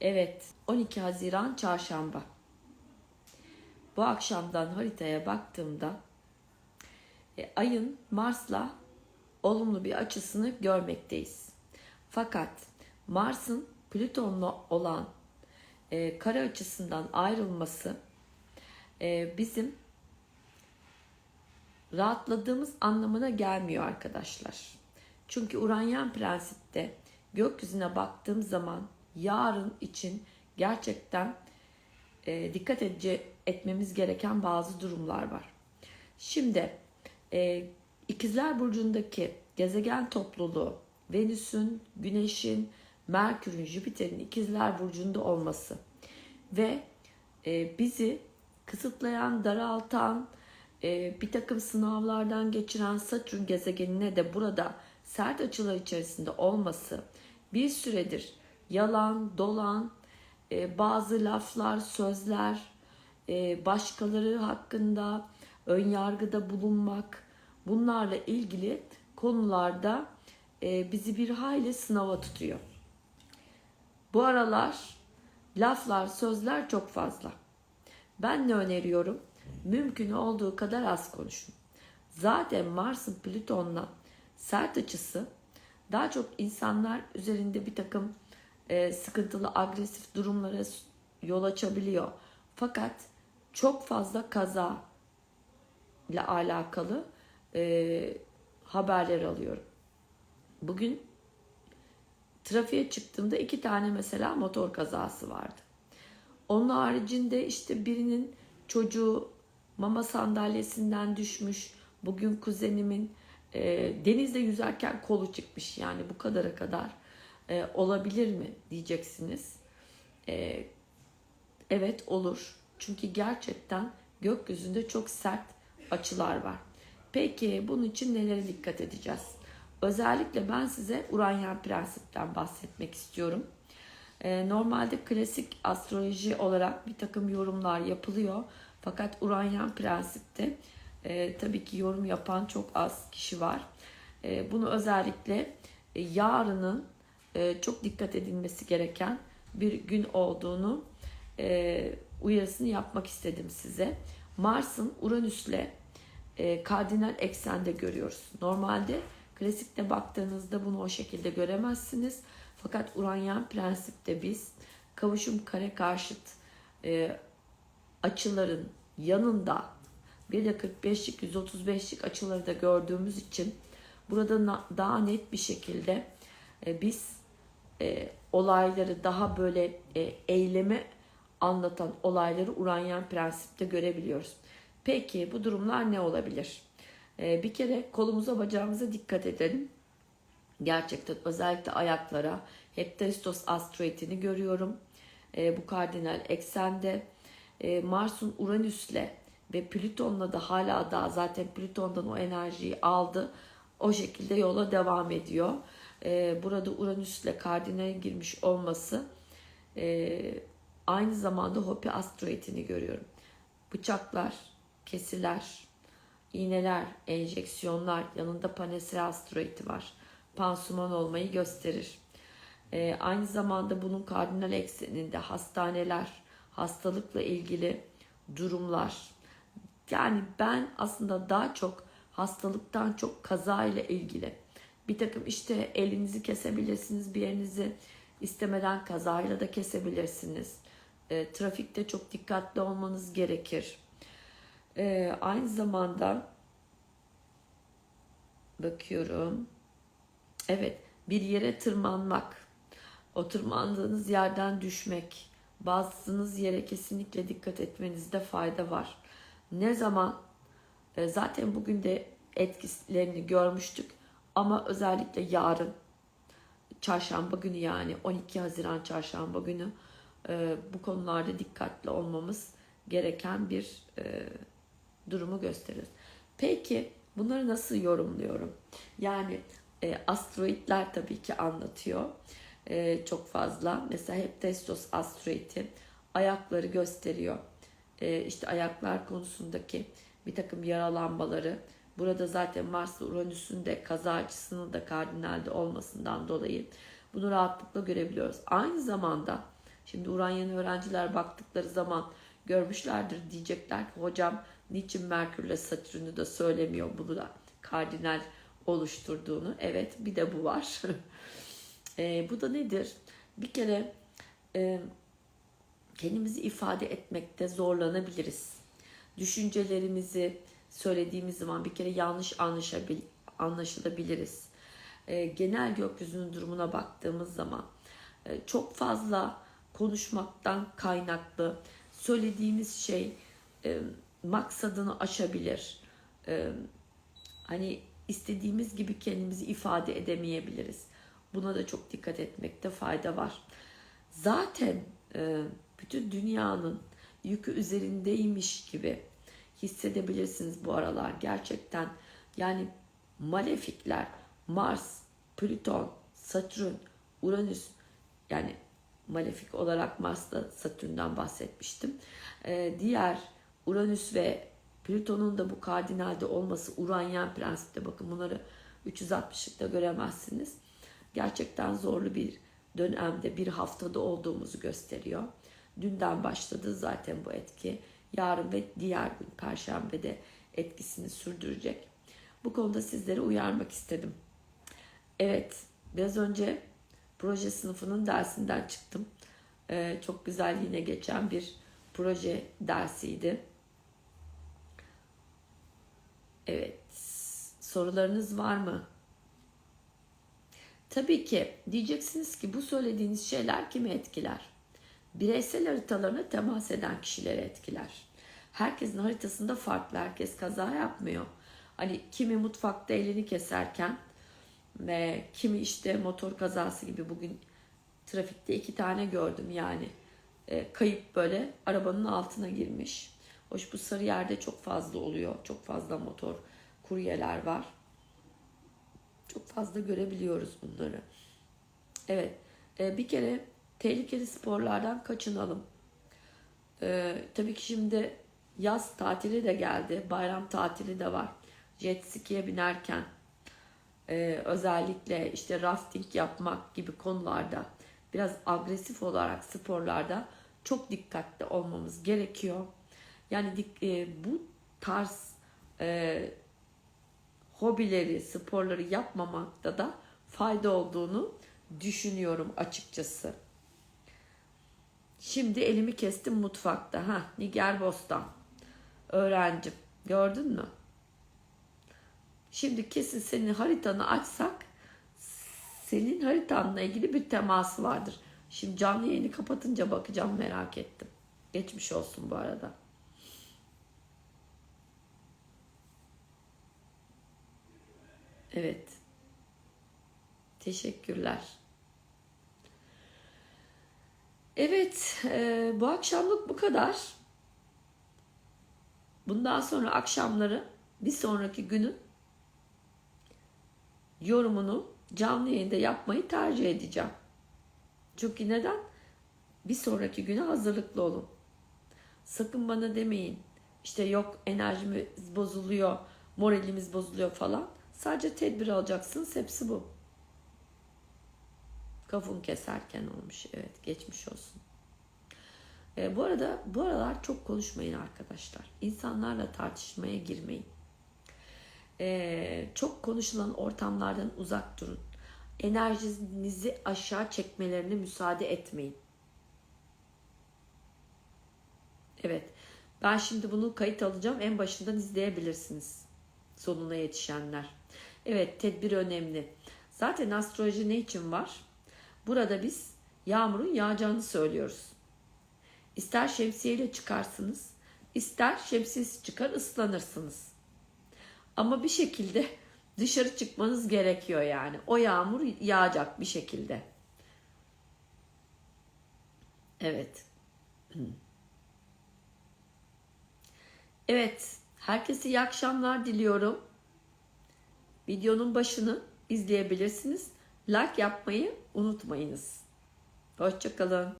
Evet, 12 Haziran Çarşamba. Bu akşamdan haritaya baktığımda e, ayın Mars'la olumlu bir açısını görmekteyiz. Fakat Mars'ın Plüton'la olan e, kare açısından ayrılması e, bizim rahatladığımız anlamına gelmiyor arkadaşlar. Çünkü Uranyen prensipte gökyüzüne baktığım zaman yarın için gerçekten e, dikkat edece, etmemiz gereken bazı durumlar var. Şimdi e, İkizler Burcu'ndaki gezegen topluluğu Venüs'ün, Güneş'in, Merkür'ün, Jüpiter'in İkizler Burcu'nda olması ve e, bizi kısıtlayan, daraltan, e, bir takım sınavlardan geçiren Satürn gezegenine de burada sert açılar içerisinde olması bir süredir yalan, dolan, e, bazı laflar, sözler, e, başkaları hakkında ön yargıda bulunmak, bunlarla ilgili konularda e, bizi bir hayli sınava tutuyor. Bu aralar laflar, sözler çok fazla. Ben ne öneriyorum? Mümkün olduğu kadar az konuşun. Zaten Mars'ın Plüton'la sert açısı daha çok insanlar üzerinde bir takım e, sıkıntılı agresif durumlara yol açabiliyor. Fakat çok fazla kaza ile alakalı e, haberler alıyorum. Bugün trafiğe çıktığımda iki tane mesela motor kazası vardı. Onun haricinde işte birinin çocuğu mama sandalyesinden düşmüş. Bugün kuzenimin e, denizde yüzerken kolu çıkmış yani bu kadara kadar e, olabilir mi diyeceksiniz. E, evet olur. Çünkü gerçekten gökyüzünde çok sert açılar var. Peki bunun için nelere dikkat edeceğiz? Özellikle ben size Uranyen prensipten bahsetmek istiyorum. E, normalde klasik astroloji olarak bir takım yorumlar yapılıyor. Fakat Uranyen prensipte e, tabii ki yorum yapan çok az kişi var. E, bunu özellikle e, yarının çok dikkat edilmesi gereken bir gün olduğunu e, uyarısını yapmak istedim size. Mars'ın Uranüs'le e, kardinal eksende görüyoruz. Normalde klasikte baktığınızda bunu o şekilde göremezsiniz. Fakat Uranyen prensipte biz kavuşum kare karşıt e, açıların yanında bir de 45'lik 135'lik açıları da gördüğümüz için burada daha net bir şekilde e, biz e, olayları daha böyle e, eyleme anlatan olayları Uranyen prensipte görebiliyoruz. Peki bu durumlar ne olabilir? E, bir kere kolumuza bacağımıza dikkat edelim. Gerçekten özellikle ayaklara Heptastos asteroidini görüyorum. E, bu kardinal eksende e, Mars'un Uranüs'le ve Plüton'la da hala daha zaten Plüton'dan o enerjiyi aldı. O şekilde yola devam ediyor. E, burada Uranüs'le kardinale girmiş olması e, aynı zamanda Hopi asteroidini görüyorum. Bıçaklar, kesiler, iğneler, enjeksiyonlar, yanında Panasera asteroidi var. Pansuman olmayı gösterir. E, aynı zamanda bunun kardinal ekseninde hastaneler, hastalıkla ilgili durumlar. Yani ben aslında daha çok hastalıktan çok kaza ile ilgili bir takım işte elinizi kesebilirsiniz, bir yerinizi istemeden kazayla da kesebilirsiniz. E, trafikte çok dikkatli olmanız gerekir. E, aynı zamanda bakıyorum. Evet, bir yere tırmanmak, o tırmandığınız yerden düşmek, bastığınız yere kesinlikle dikkat etmenizde fayda var. Ne zaman? E, zaten bugün de etkilerini görmüştük ama özellikle yarın çarşamba günü yani 12 Haziran çarşamba günü e, bu konularda dikkatli olmamız gereken bir e, durumu gösterir. Peki bunları nasıl yorumluyorum? Yani e, asteroidler tabii ki anlatıyor e, çok fazla. Mesela Heptastos asteroidi ayakları gösteriyor. E, işte ayaklar konusundaki bir takım yaralanmaları. Burada zaten Mars ve Uranüs'ün de kaza açısının da kardinalde olmasından dolayı bunu rahatlıkla görebiliyoruz. Aynı zamanda Şimdi Uranyen öğrenciler baktıkları zaman görmüşlerdir diyecekler ki hocam niçin Merkürle Satürn'ü de söylemiyor bunu da kardinal oluşturduğunu. Evet bir de bu var. e, bu da nedir? Bir kere e, kendimizi ifade etmekte zorlanabiliriz. Düşüncelerimizi söylediğimiz zaman bir kere yanlış anlaşabil, anlaşılabiliriz. E, genel gökyüzünün durumuna baktığımız zaman e, çok fazla konuşmaktan kaynaklı söylediğimiz şey e, maksadını aşabilir. E, hani istediğimiz gibi kendimizi ifade edemeyebiliriz. Buna da çok dikkat etmekte fayda var. Zaten e, bütün dünyanın yükü üzerindeymiş gibi hissedebilirsiniz bu aralar. Gerçekten yani malefikler, Mars, Plüton, Satürn, Uranüs yani malefik olarak Mars'ta Satürn'den bahsetmiştim. Ee, diğer Uranüs ve Plüton'un da bu kardinalde olması Uranyen prensipte bakın bunları 360'lıkta göremezsiniz. Gerçekten zorlu bir dönemde bir haftada olduğumuzu gösteriyor. Dünden başladı zaten bu etki. Yarın ve diğer gün Perşembe'de etkisini sürdürecek. Bu konuda sizleri uyarmak istedim. Evet, biraz önce proje sınıfının dersinden çıktım. Ee, çok güzel yine geçen bir proje dersiydi. Evet, sorularınız var mı? Tabii ki diyeceksiniz ki bu söylediğiniz şeyler kimi etkiler? Bireysel haritalarına temas eden kişileri etkiler. Herkesin haritasında farklı, herkes kaza yapmıyor. Hani kimi mutfakta elini keserken ve kimi işte motor kazası gibi bugün trafikte iki tane gördüm yani. E, kayıp böyle arabanın altına girmiş. Hoş bu sarı yerde çok fazla oluyor. Çok fazla motor kuryeler var. Çok fazla görebiliyoruz bunları. Evet. E, bir kere tehlikeli sporlardan kaçınalım. E, tabii ki şimdi yaz tatili de geldi. Bayram tatili de var. Jet ski'ye binerken e, özellikle işte rafting yapmak gibi konularda biraz agresif olarak sporlarda çok dikkatli olmamız gerekiyor. Yani e, bu tarz e, hobileri, sporları yapmamakta da fayda olduğunu düşünüyorum açıkçası. Şimdi elimi kestim mutfakta. Ha, Niger Bostan. Öğrencim. Gördün mü? Şimdi kesin senin haritanı açsak senin haritanla ilgili bir teması vardır. Şimdi canlı yayını kapatınca bakacağım merak ettim. Geçmiş olsun bu arada. Evet. Teşekkürler. Evet, e, bu akşamlık bu kadar. Bundan sonra akşamları bir sonraki günün yorumunu canlı yayında yapmayı tercih edeceğim. Çünkü neden? Bir sonraki güne hazırlıklı olun. Sakın bana demeyin. İşte yok enerjimiz bozuluyor, moralimiz bozuluyor falan. Sadece tedbir alacaksınız. Hepsi bu. Kafun keserken olmuş. Evet geçmiş olsun. E, bu arada bu aralar çok konuşmayın arkadaşlar. İnsanlarla tartışmaya girmeyin. E, çok konuşulan ortamlardan uzak durun. Enerjinizi aşağı çekmelerine müsaade etmeyin. Evet. Ben şimdi bunu kayıt alacağım. En başından izleyebilirsiniz. Sonuna yetişenler. Evet tedbir önemli. Zaten astroloji ne için var? Burada biz yağmurun yağacağını söylüyoruz. İster şemsiyeyle çıkarsınız, ister şemsiyesi çıkar ıslanırsınız. Ama bir şekilde dışarı çıkmanız gerekiyor yani. O yağmur yağacak bir şekilde. Evet. Evet, herkese iyi akşamlar diliyorum. Videonun başını izleyebilirsiniz. Like yapmayı unutmayınız. Hoşçakalın.